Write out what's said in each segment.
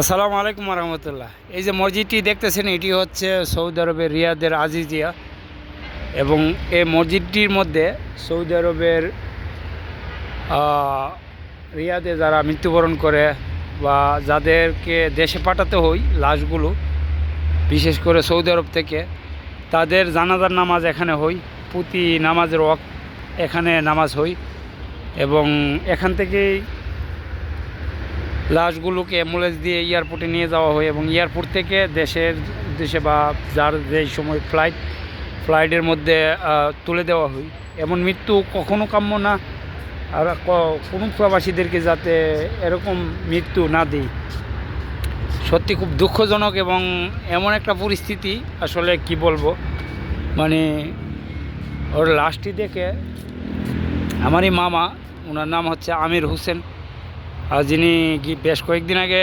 আসসালামু আলাইকুম রহমতুল্লাহ এই যে মসজিদটি দেখতেছেন, এটি হচ্ছে সৌদি আরবের রিয়াদের আজিজিয়া এবং এই মসজিদটির মধ্যে সৌদি আরবের রিয়াদে যারা মৃত্যুবরণ করে বা যাদেরকে দেশে পাঠাতে হয় লাশগুলো, বিশেষ করে সৌদি আরব থেকে, তাদের জানাজার নামাজ এখানে হই প্রতি নামাজের ওয়াক এখানে নামাজ হই এবং এখান থেকেই লাশগুলোকে অ্যাম্বুলেন্স দিয়ে এয়ারপোর্টে নিয়ে যাওয়া হয় এবং এয়ারপোর্ট থেকে দেশের দেশে বা যার যেই সময় ফ্লাইট, ফ্লাইটের মধ্যে তুলে দেওয়া হয়। এমন মৃত্যু কখনো কাম্য না। আর কোনো প্রবাসীদেরকে যাতে এরকম মৃত্যু না দিই সত্যি খুব দুঃখজনক এবং এমন একটা পরিস্থিতি আসলে কি বলব? মানে ওর লাশটি দেখে আমারই মামা, ওনার নাম হচ্ছে আমির হোসেন। আর যিনি বেশ কয়েকদিন আগে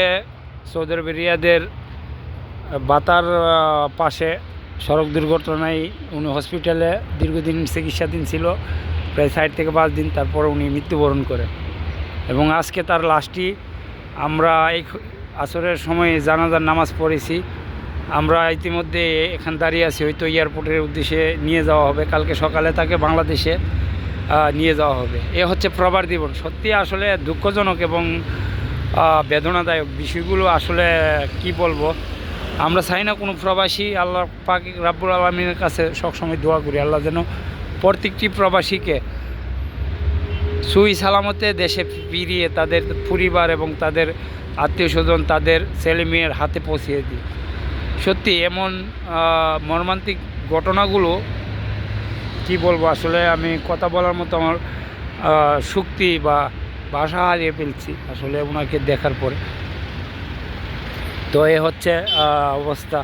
সৌদি আরবের রিয়াদের বাতার পাশে সড়ক দুর্ঘটনায় উনি হসপিটালে দীর্ঘদিন চিকিৎসাধীন ছিল, প্রায় ষাট থেকে পাঁচ দিন, তারপর উনি মৃত্যুবরণ করেন। এবং আজকে তার লাশটি আমরা এই আসরের সময় জানাজার নামাজ পড়েছি। আমরা ইতিমধ্যে এখান দাঁড়িয়ে আছি, হয়তো এয়ারপোর্টের উদ্দেশ্যে নিয়ে যাওয়া হবে। কালকে সকালে তাকে বাংলাদেশে নিয়ে যাওয়া হবে। এ হচ্ছে প্রবার জীবন। সত্যি আসলে দুঃখজনক এবং বেদনাদায়ক বিষয়গুলো আসলে কি বলব? আমরা চাই না কোনো প্রবাসী, আল্লাহ পাক রাব্বুল আলমিনের কাছে সবসময় দোয়া করি। আল্লাহ যেন প্রত্যেকটি প্রবাসীকে সুই সালামতে দেশে ফিরিয়ে তাদের পরিবার এবং তাদের আত্মীয় স্বজন, তাদের ছেলে মেয়ের হাতে পৌঁছিয়ে দিই সত্যি এমন মর্মান্তিক ঘটনাগুলো কি বলব, আসলে আমি কথা বলার মতো আমার শক্তি বা ভাষা হারিয়ে ফেলছি আসলে ওনাকে দেখার পরে। তো এ হচ্ছে অবস্থা।